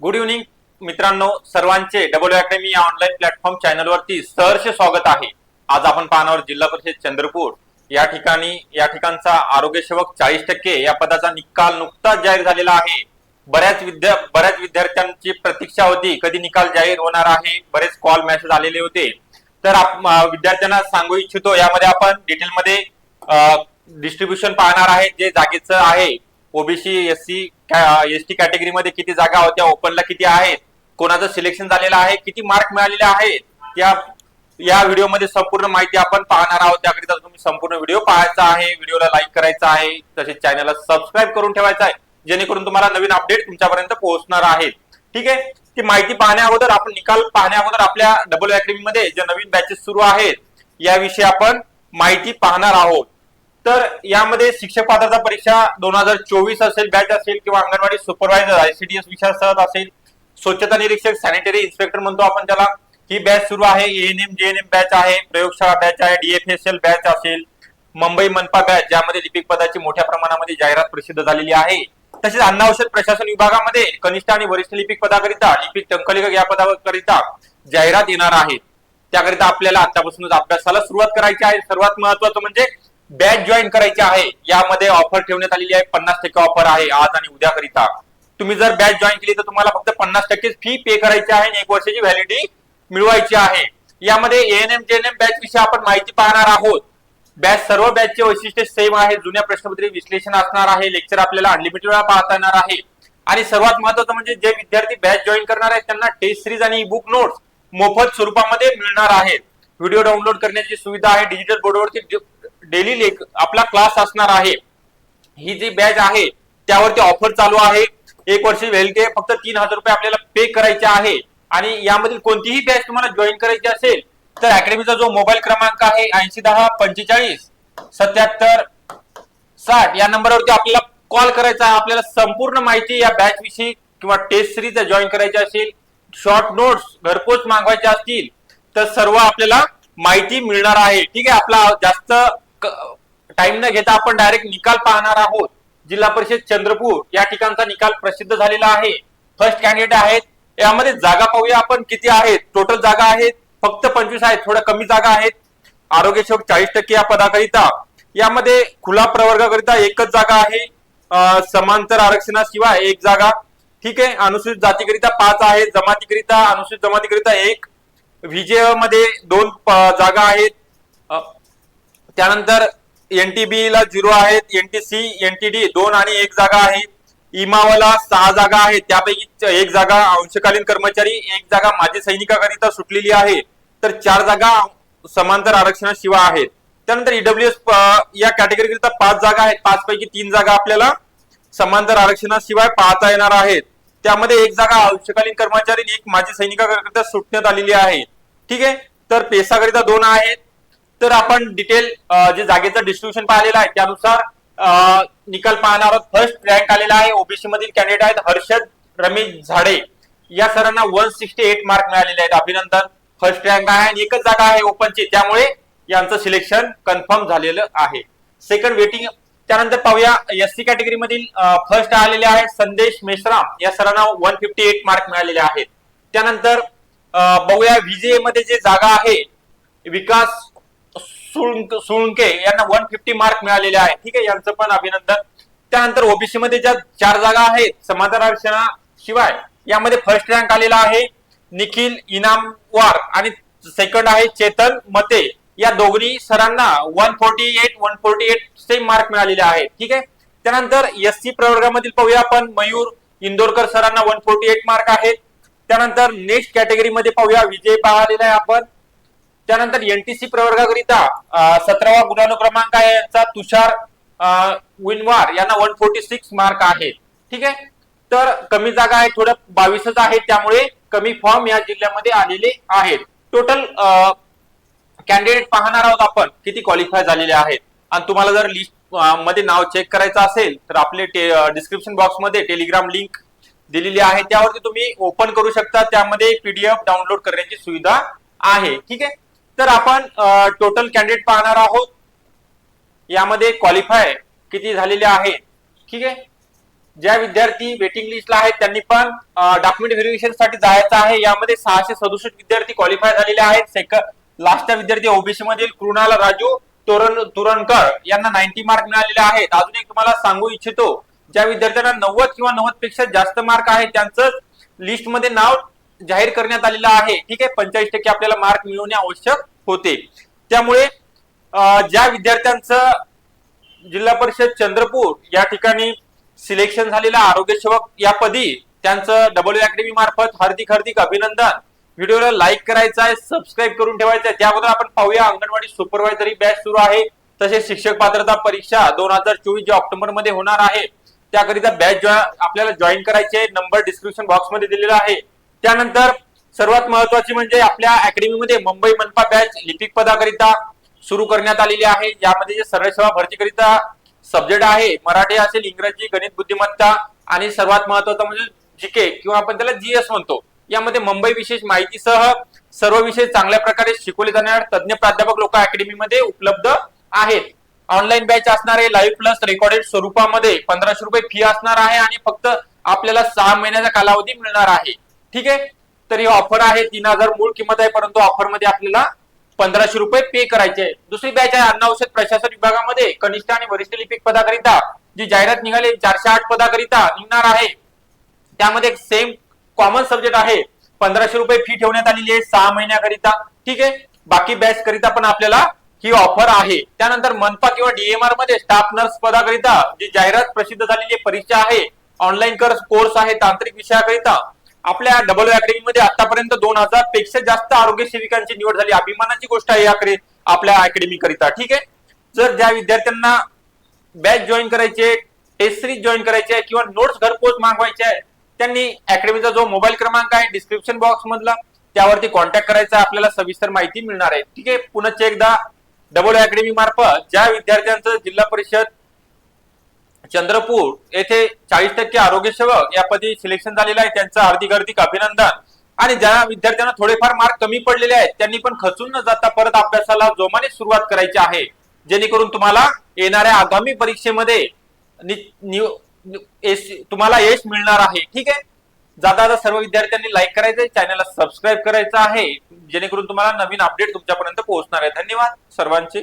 Good evening मित्रांनो. सर्वांचे double academy या ऑनलाईन प्लॅटफॉर्म चॅनलवरती सहर्ष स्वागत आहे. आज आपण पाहणार जिल्हा परिषद चंद्रपूर. या ठिकाणी या ठिकाणचा आरोग्य सेवक चाळीस टक्के या पदाचा निकाल नुकताच जाहीर झालेला आहे. बऱ्याच विद्या बऱ्याच विद्यार्थ्यांची प्रतीक्षा होती. कधी निकाल जाहीर होणार आहे? बरेच कॉल मेसेज आलेले होते. तर विद्यार्थ्यांना सांगू इच्छितो यामध्ये आपण डिटेलमध्ये डिस्ट्रीब्युशन पाहणार आहे जे जागेचं आहे. OBC S C S T कॅटेगरीमध्ये किती जागा होत्या ओपनला किती आहेत कोणाचं सिलेक्शन झालेलं आहे किती मार्क मिळालेले आहेत या या व्हिडिओमध्ये संपूर्ण माहिती आपण पाहणार आहोत. त्याकरिता तुम्ही संपूर्ण व्हिडिओ पाहायचा आहे व्हिडिओला लाईक करायचा आहे तसेच चॅनलला सबस्क्राईब करून ठेवायचा आहे जेणेकरून तुम्हाला नवीन अपडेट तुमच्यापर्यंत पोहोचणार आहेत. ठीक आहे? ती माहिती पाहण्या अगोदर आपण निकाल पाहण्या अगोदर आपल्या डबल अकॅडमीमध्ये जे नवीन बॅचेस सुरू आहेत याविषयी आपण माहिती पाहणार आहोत. तर यामध्ये शिक्षक पात्रता परीक्षा दोन हजार चोवीस असेल बॅच असेल किंवा अंगणवाडी सुपरवायझर आयसीडीएस सहज असेल स्वच्छता निरीक्षक सॅनिटरी इन्स्पेक्टर म्हणतो आपण त्याला. ही बॅच सुरू आहे एएनएम जेएनएम बॅच आहे प्रयोगशाळा बॅच आहे डीएफएसएल बॅच असेल मुंबई मनपा बॅच ज्यामध्ये लिपिक पदाची मोठ्या प्रमाणामध्ये जाहिरात प्रसिद्ध झालेली आहे. तसेच अन्न औषध प्रशासन विभागामध्ये कनिष्ठ आणि वरिष्ठ लिपिक पदाकरिता लिपिक टंकलेखक या पदाकरिता जाहिरात येणार आहे. त्याकरिता आपल्याला आतापासूनच अभ्यासाला सुरुवात करायची आहे. सर्वात महत्वाचं म्हणजे बॅच जॉईन करायची आहे यामध्ये ऑफर ठेवण्यात आलेली आहे पन्नास टक्के ऑफर आहे आज आणि उद्याकरिता. तुम्ही जर बॅच जॉईन केली तर तुम्हाला फक्त पन्नास टक्के फी पे करायची आहे आणि एक वर्षाची व्हॅलिडिटी मिळवायची आहे. यामध्ये एएनएम जेएनएम बॅच विषयी आपण माहिती पाहणार आहोत. बॅच सर्व बॅचचे वैशिष्ट्य सेम आहे जुन्या प्रश्नपत्री विश्लेषण असणार आहे लेक्चर आपल्याला अनलिमिटेड वेळा पाहता येणार आहे. आणि सर्वात महत्वाचं म्हणजे जे विद्यार्थी बॅच जॉईन करणार आहेत त्यांना टेस्ट सिरीज आणि बुक नोट्स मोफत स्वरूपामध्ये मिळणार आहेत. व्हिडिओ डाउनलोड करण्याची सुविधा आहे डिजिटल बोर्डवरती डेली लेख आपला क्लास असणार आहे. ही जी बॅच आहे त्यावरती ऑफर चालू आहे. एक वर्ष व्हॅलिडिटी आहे फक्त तीन हजार रुपये आपल्याला पे करायचे आहे. आणि यामधील कोणतीही बॅच तुम्हाला जॉईन करायची असेल तर अकॅडमीचा जो मोबाईल क्रमांक आहे ऐंशी दहा पंचेचाळीस सत्याहत्तर साठ या नंबरवरती आपल्याला कॉल करायचा आहे. आपल्याला संपूर्ण माहिती या बॅच विषयी किंवा टेस्ट सिरीज जॉईन करायची असेल शॉर्ट नोट्स घरपोच मागवायचे असतील तर सर्व आपल्याला माहिती मिळणार आहे. ठीक आहे आपला जास्त टाइम न घेता आपण डायरेक्ट निकाल पाहणार आहोत. जिल्हा परिषद चंद्रपूर या ठिकाणचा निकाल प्रसिद्ध झालेला आहे. फर्स्ट कॅन्डिडेट आहेत. यामध्ये जागा पाहूया आपण. किती आहेत? टोटल जागा आहेत. फक्त पंचवीस आहेत. थोड्या कमी जागा आहेत. आरोग्य सेवक चाळीस टक्के या पदाकरिता. यामध्ये खुला प्रवर्गाकरिता एकच जागा आहे. समांतर आरक्षणाशिवाय एक जागा. ठीक आहे? अनुसूचित जातीकरिता पाच आहेत. जमातीकरिता अनुसूचित जमातीकरिता एक. विजयमध्ये दोन जागा आहेत. त्यानंतर एनटीबी ला झिरो आहेत एनटीसी एनटीडी दोन आणि एक जागा आहे. इमावाला सहा जागा आहेत त्यापैकी एक जागा अंशकालीन कर्मचारी एक जागा माजी सैनिकाकरिता सुटलेली आहे. तर चार जागा समांतर आरक्षणाशिवाय आहेत. त्यानंतर ईडब्ल्यूएस या कॅटेगरीकरिता पाच जागा आहेत. पाच पैकी तीन जागा आपल्याला समांतर आरक्षणाशिवाय पाहता येणार आहेत. त्यामध्ये एक जागा अंशकालीन कर्मचारी आणि एक माजी सैनिकाकरिता सुटण्यात आलेली आहे. ठीक आहे? तर पेसाकरिता दोन आहेत. तर आपण डिटेल जे जागेचं डिस्ट्रीब्युशन पाहिलेलं आहे त्यानुसार निकाल पाहणार आहोत. फर्स्ट रँक आलेला आहे ओबीसी मधील कॅन्डिडेट आहेत हर्षद रमेश झाडे. या सरांना वन सिक्स्टी एट मार्क मिळालेले आहेत. अभिनंदन. फर्स्ट रँक आहे आणि एकच जागा आहे ओपनची त्यामुळे यांचं सिलेक्शन कन्फर्म झालेलं आहे. सेकंड वेटिंग त्यानंतर पाहूया एस सी कॅटेगरी मधील फर्स्ट आलेले आहे संदेश मेश्राम. या सरांना वन फिफ्टी एट मार्क मिळालेले आहेत. त्यानंतर बघूया व्हीजे मध्ये जे जागा आहे विकास सुळंक यांना वन फिफ्टी मार्क मिळालेले आहे. ठीक आहे यांचं पण अभिनंदन. त्यानंतर ओबीसी मध्ये ज्या चार जागा आहेत समांतर आरक्षणाशिवाय यामध्ये फर्स्ट रँक आलेला आहे निखिल इनामवार आणि सेकंड आहे चेतन मते. या दोघी सरांना one forty eight one forty eight same mark मिळालेले आहेत ठीक आहे? त्यानंतर एस सी प्रवर्गामधील पाहूया आपण. मयूर इंदोरकर सरांना वन फोर्टी एट मार्क आहेत. त्यानंतर नेक्स्ट कॅटेगरीमध्ये पाहूया. विजय पाहिलेला आहे आपण. त्यानंतर एनटीसी प्रवर्गाकरिता सतरावा गुणानुक्रमांक आहे यांचा तुषार विनवार यांना वन फोर्टी सिक्स मार्क आहे. ठीक आहे? तर कमी जागा आहे थोडं बावीसच आहे त्यामुळे कमी फॉर्म या जिल्ह्यामध्ये आलेले आहेत. टोटल कॅन्डिडेट पाहणार आहोत आपण किती क्वालिफाय झालेले आहेत. आणि तुम्हाला जर लिस्टमध्ये नाव चेक करायचं असेल तर आपले डिस्क्रिप्शन बॉक्समध्ये टेलिग्राम लिंक दिलेली आहे. त्यावरती तुम्ही ओपन करू शकता त्यामध्ये पीडीएफ डाउनलोड करण्याची सुविधा आहे. ठीक आहे? तर आपण टोटल कॅन्डिडेट पाहणार आहोत. यामध्ये क्वालिफाय किती झालेले आहेत. ठीक आहे? ज्या विद्यार्थी वेटिंग लिस्टला आहेत त्यांनी पण डॉक्युमेंट व्हेरिफिकेशनसाठी जायचं आहे. यामध्ये सहाशे सदुसष्ट विद्यार्थी क्वालिफाय झालेले आहेत. सेकंड लास्टचा विद्यार्थी ओबीसी मधील कृणाल राजू तोरण तुरणकर यांना नाईन्टी मार्क मिळालेले आहेत. अजून एक तुम्हाला सांगू इच्छितो. ज्या विद्यार्थ्यांना नव्वद किंवा नव्वदपेक्षा जास्त मार्क आहे त्यांचं लिस्टमध्ये नाव जाहीर करण्यात आलेलं आहे. ठीक आहे? पंचेचाळीस टक्के आपल्याला मार्क मिळवणे आवश्यक होते. त्यामुळे ज्या विद्यार्थ्यांचं जिल्हा परिषद चंद्रपूर या ठिकाणी सिलेक्शन झालेलं आरोग्य सेवक या पदी त्यांचं डब्ल्यू अकॅडमी मार्फत हार्दिक हार्दिक अभिनंदन. व्हिडिओला लाईक करायचा आहे सबस्क्राईब करून ठेवायचं आहे. त्याबद्दल आपण पाहूया. अंगणवाडी सुपरवायझरी बॅच सुरू आहे. तसेच शिक्षक पात्रता परीक्षा दोन हजार चोवीस जे ऑक्टोबरमध्ये होणार आहे. त्याकरिता बॅच आपल्याला जॉईन करायचे नंबर डिस्क्रिप्शन बॉक्समध्ये दिलेला आहे. त्यानंतर सर्वात महत्वाची म्हणजे आपल्या अकॅडमीमध्ये मुंबई मनपा बॅच लिपिक पदाकरिता सुरू करण्यात आलेली आहे. यामध्ये जे सरळ सेवा भरतीकरिता सब्जेक्ट आहे मराठी असेल इंग्रजी गणित बुद्धिमत्ता आणि सर्वात महत्वाचं म्हणजे जीके किंवा आपण त्याला जीएस म्हणतो. यामध्ये मुंबई विशेष माहितीसह सर्व विषय चांगल्या प्रकारे शिकवले जाणार तज्ञ प्राध्यापक लोक अकॅडमीमध्ये उपलब्ध आहेत. ऑनलाईन बॅच असणार आहे लाईव्ह प्लस रेकॉर्डेड स्वरूपामध्ये पंधराशे रुपये फी असणार आहे आणि फक्त आपल्याला सहा महिन्याचा कालावधी मिळणार आहे. ठीक आहे? तर ही ऑफर आहे तीन हजार मूळ किंमत आहे परंतु ऑफरमध्ये आपल्याला पंधराशे रुपये पे करायचे आहे. दुसरी बॅच आहे अन्न औषध प्रशासन विभागामध्ये कनिष्ठ आणि वरिष्ठ लिपिक पदाकरिता जी जाहिरात निघाली चारशे आठ पदाकरिता निघणार आहे. त्यामध्ये सेम कॉमन सब्जेक्ट आहे. पंधराशे रुपये फी ठेवण्यात आलेली आहे सहा महिन्याकरिता. ठीक आहे? बाकी बॅच करिता पण आपल्याला ही ऑफर आहे. त्यानंतर मनपा किंवा डीएमआरमध्ये स्टाफ नर्स पदाकरिता जी जाहिरात प्रसिद्ध झालेली परीक्षा आहे ऑनलाईन कोर्स आहे तांत्रिक विषयाकरिता आपल्या डबल अकॅडमीमध्ये आतापर्यंत दोन हजारपेक्षा जास्त आरोग्य सेविकांची निवड झाली. अभिमानाची गोष्ट आहे याकडे आपल्या अकॅडमी करिता. ठीक आहे? जर ज्या विद्यार्थ्यांना बॅच जॉईन करायचे टेस्ट सिरीज जॉईन करायचे आहे किंवा नोट्स घरपोच मागवायचे आहे त्यांनी अकॅडमीचा जो मोबाईल क्रमांक आहे डिस्क्रिप्शन बॉक्स मधला त्यावरती कॉन्टॅक्ट करायचा आपल्याला सविस्तर माहिती मिळणार आहे. ठीक आहे? पुन्हा एकदा डबल अकॅडमी मार्फत ज्या विद्यार्थ्यांचं जिल्हा परिषद चंद्रपूर येथे चाळीस टक्के आरोग्य सेवक या पदी सिलेक्शन झालेलं आहे. त्यांचं हार्दिक हार्दिक अभिनंदन. आणि ज्या विद्यार्थ्यांना थोडेफार मार्क कमी पडलेले आहेत त्यांनी पण खचून न जाता परत अभ्यासाला जोमाने सुरुवात करायची आहे. जेणेकरून तुम्हाला येणाऱ्या आगामी परीक्षेमध्ये तुम्हाला यश मिळणार आहे. ठीक आहे? जाता जाता सर्व विद्यार्थ्यांनी लाईक करायचं चॅनलला सबस्क्राईब करायचं आहे. जेणेकरून तुम्हाला नवीन अपडेट तुमच्यापर्यंत पोहोचणार आहे. धन्यवाद सर्वांचे.